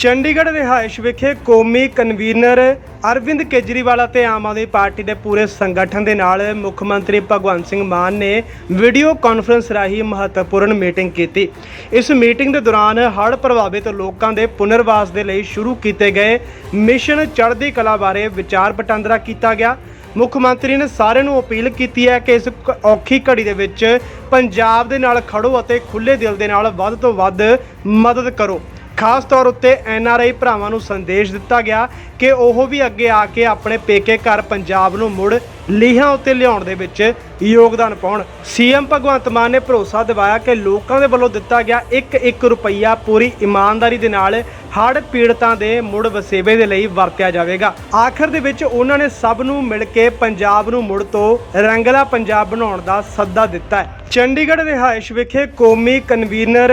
ਚੰਡੀਗੜ੍ਹ ਰਿਹਾਇਸ਼ ਵਿਖੇ ਕੌਮੀ ਕਨਵੀਨਰ ਅਰਵਿੰਦ ਕੇਜਰੀਵਾਲ ਅਤੇ ਆਮ ਆਦਮੀ ਪਾਰਟੀ ਦੇ ਪੂਰੇ ਸੰਗਠਨ ਦੇ ਨਾਲ ਮੁੱਖ ਮੰਤਰੀ ਭਗਵੰਤ ਸਿੰਘ ਮਾਨ ਨੇ ਵੀਡੀਓ ਕਾਨਫਰੰਸ ਰਾਹੀਂ ਮਹੱਤਵਪੂਰਨ ਮੀਟਿੰਗ ਕੀਤੀ। ਇਸ ਮੀਟਿੰਗ ਦੇ ਦੌਰਾਨ ਹੜ੍ਹ ਪ੍ਰਭਾਵਿਤ ਲੋਕਾਂ ਦੇ ਪੁਨਰਵਾਸ ਦੇ ਲਈ ਸ਼ੁਰੂ ਕੀਤੇ ਗਏ ਮਿਸ਼ਨ ਚੜ੍ਹਦੀ ਕਲਾ ਬਾਰੇ ਵਿਚਾਰ ਵਟਾਂਦਰਾ ਕੀਤਾ ਗਿਆ। ਮੁੱਖ ਮੰਤਰੀ ਨੇ ਸਾਰਿਆਂ ਨੂੰ ਅਪੀਲ ਕੀਤੀ ਹੈ ਕਿ ਇਸ ਔਖੀ ਘੜੀ ਦੇ ਵਿੱਚ ਪੰਜਾਬ ਦੇ ਨਾਲ ਖੜੋ ਅਤੇ ਖੁੱਲੇ ਦਿਲ ਦੇ ਨਾਲ ਵੱਧ ਤੋਂ ਵੱਧ ਮਦਦ ਕਰੋ। ਖਾਸ ਤੌਰ ਉੱਤੇ ਐਨ ਆਰ ਆਈ ਭਰਾਵਾਂ ਨੂੰ ਸੰਦੇਸ਼ ਦਿੱਤਾ ਗਿਆ ਕਿ ਉਹ ਵੀ ਅੱਗੇ ਆ ਕੇ ਆਪਣੇ ਪੇਕੇ ਘਰ ਪੰਜਾਬ ਨੂੰ ਮੁੜ ਲੀਹਾਂ ਉੱਤੇ ਲਿਆਉਣ ਦੇ ਵਿੱਚ ਯੋਗਦਾਨ ਪਾਉਣ। ਸੀਐਮ ਭਗਵੰਤ ਮਾਨ ਨੇ ਭਰੋਸਾ ਦਿਵਾਇਆ ਕਿ ਲੋਕਾਂ ਦੇ ਵੱਲੋਂ ਦਿੱਤਾ ਗਿਆ 1-1 ਰੁਪਈਆ ਪੂਰੀ ਇਮਾਨਦਾਰੀ ਦੇ ਨਾਲ ਹੜ੍ਹ ਪੀੜਤਾਂ ਦੇ ਮੁੜ ਵਸੇਵੇ ਦੇ ਲਈ ਵਰਤਿਆ ਜਾਵੇਗਾ। ਆਖਰ ਦੇ ਵਿੱਚ ਉਹਨਾਂ ਨੇ ਸਭ ਨੂੰ ਮਿਲ ਕੇ ਪੰਜਾਬ ਨੂੰ ਮੁੜ ਤੋਂ ਰੰਗਲਾ ਪੰਜਾਬ ਬਣਾਉਣ ਦਾ ਸੱਦਾ ਦਿੱਤਾ ਹੈ। ਚੰਡੀਗੜ੍ਹ ਰਿਹਾਇਸ਼ ਵਿਖੇ ਕੌਮੀ ਕਨਵੀਨਰ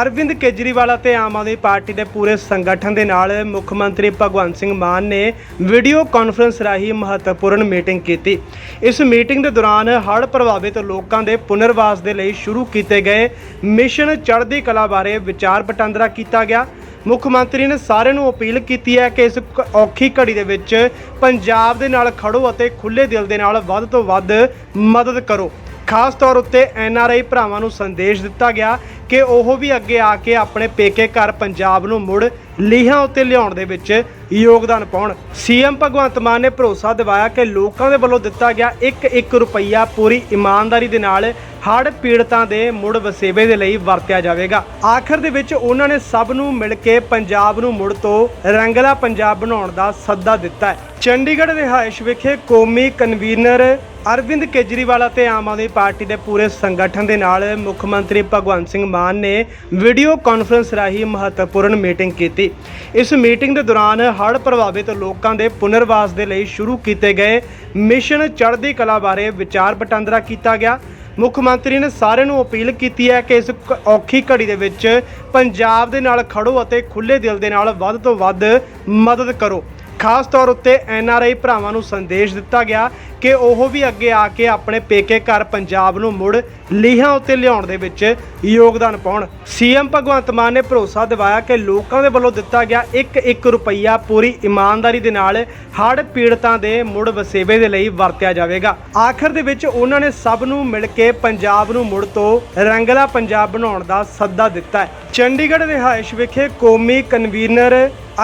ਅਰਵਿੰਦ ਕੇਜਰੀਵਾਲ ਅਤੇ ਆਮ ਆਦਮੀ ਪਾਰਟੀ ਦੇ ਪੂਰੇ ਸੰਗਠਨ ਦੇ ਨਾਲ ਮੁੱਖ ਮੰਤਰੀ ਭਗਵੰਤ ਸਿੰਘ ਮਾਨ ਨੇ ਵੀਡੀਓ ਕਾਨਫਰੰਸ ਰਾਹੀਂ ਮਹੱਤਵਪੂਰਨ ਮੀਟਿੰਗ ਕੀਤੀ। ਇਸ ਮੀਟਿੰਗ ਦੇ ਦੌਰਾਨ ਹੜ੍ਹ ਪ੍ਰਭਾਵਿਤ ਲੋਕਾਂ ਦੇ ਪੁਨਰਵਾਸ ਦੇ ਲਈ ਸ਼ੁਰੂ ਕੀਤੇ ਗਏ ਮਿਸ਼ਨ ਚੜ੍ਹਦੀ ਕਲਾ ਬਾਰੇ ਵਿਚਾਰ ਵਟਾਂਦਰਾ ਕੀਤਾ ਗਿਆ। ਮੁੱਖ ਮੰਤਰੀ ਨੇ ਸਾਰਿਆਂ ਨੂੰ ਅਪੀਲ ਕੀਤੀ ਹੈ ਕਿ ਇਸ ਔਖੀ ਘੜੀ ਦੇ ਵਿੱਚ ਪੰਜਾਬ ਦੇ ਨਾਲ ਖੜੋ ਅਤੇ ਖੁੱਲੇ ਦਿਲ ਦੇ ਨਾਲ ਵੱਧ ਤੋਂ ਵੱਧ ਮਦਦ ਕਰੋ। ਖਾਸ ਤੌਰ ਉੱਤੇ ਐਨ ਆਰ ਆਈ ਭਰਾਵਾਂ ਨੂੰ ਸੰਦੇਸ਼ ਦਿੱਤਾ ਗਿਆ ਕਿ ਉਹ ਵੀ ਅੱਗੇ ਆ ਕੇ ਆਪਣੇ ਪੇਕੇ ਘਰ ਪੰਜਾਬ ਨੂੰ ਮੁੜ ਲੀਹਾਂ ਉੱਤੇ ਲਿਆਉਣ ਦੇ ਵਿੱਚ ਯੋਗਦਾਨ ਪਾਉਣ। ਸੀਐਮ ਭਗਵੰਤ ਮਾਨ ਨੇ ਭਰੋਸਾ ਦਿਵਾਇਆ ਕਿ ਲੋਕਾਂ ਦੇ ਵੱਲੋਂ ਦਿੱਤਾ ਗਿਆ 1-1 ਰੁਪਈਆ ਪੂਰੀ ਇਮਾਨਦਾਰੀ ਦੇ ਨਾਲ ਹੜ੍ਹ ਪੀੜਤਾਂ ਦੇ ਮੁੜ ਵਸੇਵੇ ਦੇ ਲਈ ਵਰਤਿਆ ਜਾਵੇਗਾ। ਆਖਰ ਦੇ ਵਿੱਚ ਉਹਨਾਂ ਨੇ ਸਭ ਨੂੰ ਮਿਲ ਕੇ ਪੰਜਾਬ ਨੂੰ ਮੁੜ ਤੋਂ ਰੰਗਲਾ ਪੰਜਾਬ ਬਣਾਉਣ ਦਾ ਸੱਦਾ ਦਿੱਤਾ ਹੈ। ਚੰਡੀਗੜ੍ਹ ਰਿਹਾਇਸ਼ ਵਿਖੇ ਕੌਮੀ ਕਨਵੀਨਰ ਅਰਵਿੰਦ ਕੇਜਰੀਵਾਲ ਅਤੇ ਆਮ ਆਦਮੀ ਪਾਰਟੀ ਦੇ ਪੂਰੇ ਸੰਗਠਨ ਦੇ ਨਾਲ ਮੁੱਖ ਮੰਤਰੀ ਭਗਵੰਤ ਸਿੰਘ ਮਾਨ ਨੇ ਵੀਡੀਓ ਕਾਨਫਰੰਸ ਰਾਹੀਂ ਮਹੱਤਵਪੂਰਨ ਮੀਟਿੰਗ ਕੀਤੀ। ਇਸ ਮੀਟਿੰਗ ਦੇ ਦੌਰਾਨ ਹੜ੍ਹ ਪ੍ਰਭਾਵਿਤ ਲੋਕਾਂ ਦੇ ਪੁਨਰਵਾਸ ਦੇ ਲਈ ਸ਼ੁਰੂ ਕੀਤੇ ਗਏ ਮਿਸ਼ਨ ਚੜ੍ਹਦੀ ਕਲਾ ਬਾਰੇ ਵਿਚਾਰ ਵਟਾਂਦਰਾ ਕੀਤਾ ਗਿਆ। ਮੁੱਖ ਮੰਤਰੀ ਨੇ ਸਾਰਿਆਂ ਨੂੰ ਅਪੀਲ ਕੀਤੀ ਹੈ ਕਿ ਇਸ ਔਖੀ ਘੜੀ ਦੇ ਵਿੱਚ ਪੰਜਾਬ ਦੇ ਨਾਲ ਖੜੋ ਅਤੇ ਖੁੱਲੇ ਦਿਲ ਦੇ ਨਾਲ ਵੱਧ ਤੋਂ ਵੱਧ ਮਦਦ ਕਰੋ। ਖਾਸ ਤੌਰ ਉੱਤੇ ਐਨ ਆਰ ਆਈ ਭਰਾਵਾਂ ਨੂੰ ਸੰਦੇਸ਼ ਦਿੱਤਾ ਗਿਆ ਕਿ ਉਹ ਵੀ ਅੱਗੇ ਆ ਕੇ ਆਪਣੇ ਪੇਕੇ ਘਰ ਪੰਜਾਬ ਨੂੰ ਮੁੜ ਲੀਹਾਂ ਉੱਤੇ ਲਿਆਉਣ ਦੇ ਵਿੱਚ ਯੋਗਦਾਨ ਪਾਉਣ। ਸੀਐਮ ਭਗਵੰਤ ਮਾਨ ਨੇ ਭਰੋਸਾ ਦਿਵਾਇਆ ਕਿ ਲੋਕਾਂ ਦੇ ਵੱਲੋਂ ਦਿੱਤਾ ਗਿਆ 1-1 ਰੁਪਈਆ ਪੂਰੀ ਇਮਾਨਦਾਰੀ ਦੇ ਨਾਲ ਹੜ੍ਹ ਪੀੜਤਾਂ ਦੇ ਮੁੜ ਵਸੇਵੇ ਦੇ ਲਈ ਵਰਤਿਆ ਜਾਵੇਗਾ। ਆਖਰ ਦੇ ਵਿੱਚ ਉਹਨਾਂ ਨੇ ਸਭ ਨੂੰ ਮਿਲ ਕੇ ਪੰਜਾਬ ਨੂੰ ਮੁੜ ਤੋਂ ਰੰਗਲਾ ਪੰਜਾਬ ਬਣਾਉਣ ਦਾ ਸੱਦਾ ਦਿੱਤਾ ਹੈ। ਚੰਡੀਗੜ੍ਹ ਰਿਹਾਇਸ਼ ਵਿਖੇ ਕੌਮੀ ਕਨਵੀਨਰ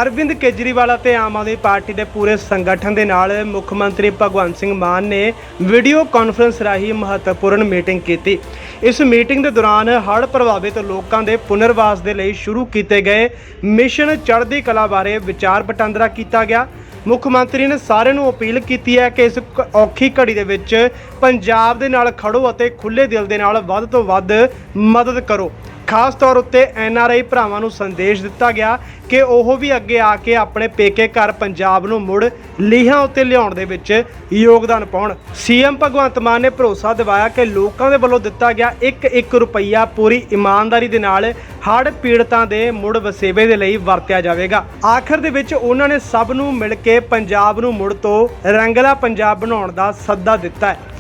ਅਰਵਿੰਦ ਕੇਜਰੀਵਾਲ ਅਤੇ ਆਮ ਆਦਮੀ ਪਾਰਟੀ ਦੇ ਪੂਰੇ ਸੰਗਠਨ ਦੇ ਨਾਲ ਮੁੱਖ ਮੰਤਰੀ ਭਗਵੰਤ ਸਿੰਘ ਮਾਨ ਨੇ ਵੀਡੀਓ ਕਾਨਫਰੰਸ ਰਾਹੀਂ ਮਹੱਤਵਪੂਰਨ ਮੀਟਿੰਗ ਕੀਤੀ। ਇਸ ਮੀਟਿੰਗ ਦੇ ਦੌਰਾਨ ਹੜ੍ਹ ਪ੍ਰਭਾਵਿਤ ਲੋਕਾਂ ਦੇ ਪੁਨਰਵਾਸ ਦੇ ਲਈ ਸ਼ੁਰੂ ਕੀਤੇ ਗਏ ਮਿਸ਼ਨ ਚੜ੍ਹਦੀ ਕਲਾ ਬਾਰੇ ਵਿਚਾਰ ਵਟਾਂਦਰਾ ਕੀਤਾ ਗਿਆ। ਮੁੱਖ ਮੰਤਰੀ ਨੇ ਸਾਰਿਆਂ ਨੂੰ ਅਪੀਲ ਕੀਤੀ ਹੈ ਕਿ ਇਸ ਔਖੀ ਘੜੀ ਦੇ ਵਿੱਚ ਪੰਜਾਬ ਦੇ ਨਾਲ ਖੜੋ ਅਤੇ ਖੁੱਲੇ ਦਿਲ ਦੇ ਨਾਲ ਵੱਧ ਤੋਂ ਵੱਧ ਮਦਦ ਕਰੋ। ਖਾਸ ਤੌਰ ਉੱਤੇ ਐਨ ਆਰ ਆਈ ਭਰਾਵਾਂ ਨੂੰ ਸੰਦੇਸ਼ ਦਿੱਤਾ ਗਿਆ ਕਿ ਉਹ ਵੀ ਅੱਗੇ ਆ ਕੇ ਆਪਣੇ ਪੇਕੇ ਘਰ ਪੰਜਾਬ ਨੂੰ ਮੁੜ ਲੀਹਾਂ ਉੱਤੇ ਲਿਆਉਣ ਦੇ ਵਿੱਚ ਯੋਗਦਾਨ ਪਾਉਣ। ਸੀਐਮ ਭਗਵੰਤ ਮਾਨ ਨੇ ਭਰੋਸਾ ਦਿਵਾਇਆ ਕਿ ਲੋਕਾਂ ਦੇ ਵੱਲੋਂ ਦਿੱਤਾ ਗਿਆ 1-1 ਰੁਪਈਆ ਪੂਰੀ ਇਮਾਨਦਾਰੀ ਦੇ ਨਾਲ ਹੜ੍ਹ ਪੀੜਤਾਂ ਦੇ ਮੁੜ ਵਸੇਵੇ ਦੇ ਲਈ ਵਰਤਿਆ ਜਾਵੇਗਾ। ਆਖਰ ਦੇ ਵਿੱਚ ਉਹਨਾਂ ਨੇ ਸਭ ਨੂੰ ਮਿਲ ਕੇ ਪੰਜਾਬ ਨੂੰ ਮੁੜ ਤੋਂ ਰੰਗਲਾ ਪੰਜਾਬ ਬਣਾਉਣ ਦਾ ਸੱਦਾ ਦਿੱਤਾ ਹੈ।